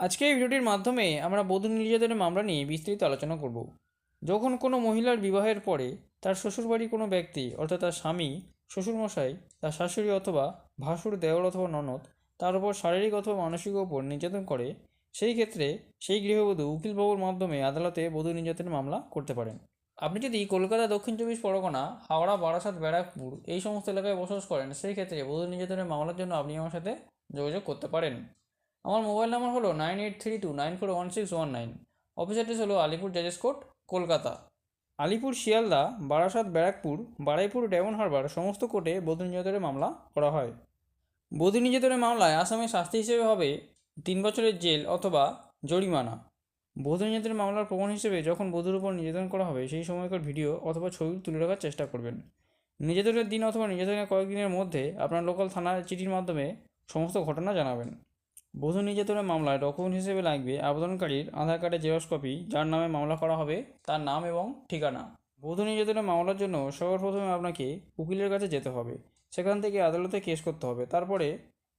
আজকে এই ভিডিওটির মাধ্যমে আমরা বধূ নির্যাতনের মামলা নিয়ে বিস্তারিত আলোচনা করব। যখন কোনো মহিলার বিবাহের পরে তার শ্বশুরবাড়ির কোনো ব্যক্তি, অর্থাৎ তার স্বামী, শ্বশুরমশাই, তার শাশুড়ি অথবা ভাসুর দেওর অথবা ননদ, তার উপর শারীরিক অথবা মানসিক ওপর নির্যাতন করে, সেই ক্ষেত্রে সেই গৃহবধূ উকিলবাবুর মাধ্যমে আদালতে বধূ নির্যাতনের মামলা করতে পারেন। আপনি যদি কলকাতা, দক্ষিণ চব্বিশ পরগনা, হাওড়া, বারাসাত, ব্যারাকপুর এই সমস্ত এলাকায় বসবাস করেন, সেই ক্ষেত্রে বধূ নির্যাতনের মামলার জন্য আপনি আমার সাথে যোগাযোগ করতে পারেন। আমার মোবাইল নাম্বার হলো nine eight three two nine four one six one nine. Office address হলো Alipur জাজেস court Kolkata. Alipore, Sealdah, Barasat, Barrackpore, Baruipur Diamond Harbour সমস্ত কোর্টে বধূ নির্যাতনের মামলা করা হয়। বধূ নির্যাতনের মামলায় আসামের শাস্তি হিসেবে হবে তিন বছরের জেল অথবা জরিমানা। বধূ নির্যাতনের মামলার প্রমাণ হিসেবে যখন বধূর উপর নির্যাতন করা হবে, সেই সময়কার ভিডিও অথবা ছবি তুলে রাখার চেষ্টা করবেন। নির্যাতনের দিন অথবা নির্যাতনের কয়েকদিনের মধ্যে আপনার লোকাল থানার চিঠির মাধ্যমে সমস্ত ঘটনা জানাবেন। বধূ নির্যাতনের মামলায় ডকুমেন্ট হিসেবে লাগবে আবেদনকারীর আধার কার্ডের জেরক্স কপি, যার নামে মামলা করা হবে, তার নাম এবং ঠিকানা। বধূ নির্যাতনের মামলার জন্য সবার প্রথমে আপনাকে উকিলের কাছে যেতে হবে। সেখান থেকে আদালতে কেস করতে হবে। তারপরে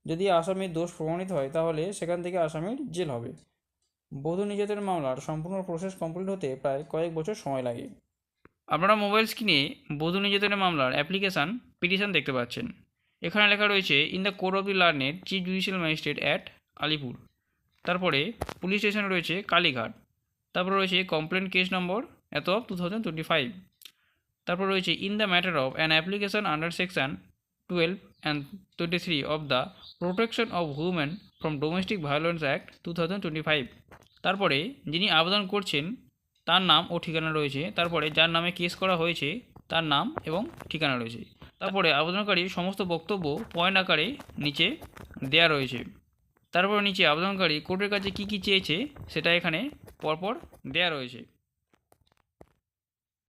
যদি আসামির দোষ প্রমাণিত হয়, তাহলে সেখান থেকে আসামির জেল হবে। বধূ নির্যাতনের মামলার সম্পূর্ণ প্রসেস কমপ্লিট হতে প্রায় কয়েক বছর সময় লাগে। আপনারা মোবাইল স্ক্রিনে বধূ নির্যাতনের মামলার অ্যাপ্লিকেশান, পিটিশন দেখতে পাচ্ছেন। এখানে লেখা রয়েছে, in the court of the learned chief judicial magistrate at Alipore. তারপরে পুলিশ স্টেশন রয়েছে কালীঘাট। তারপর রয়েছে কমপ্লেন কেস নম্বর এত of two thousand twenty five তারপর রয়েছে in the matter of an application under section twelve and twenty three of the protection of women from domestic violence act two thousand twenty five তারপরে যিনি আবেদন করছেন, তার নাম ও ঠিকানা রয়েছে। তারপরে যার নামে কেস করা হয়েছে, তার নাম এবং ঠিকানা রয়েছে। তারপরে আবেদনকারীর সমস্ত বক্তব্য পয়েন্ট আকারে নিচে দেয়া রয়েছে। তারপর নিচে আবেদনকারী কোর্টের কাছে কী কী চেয়েছে সেটা এখানে পরপর দেয়া রয়েছে।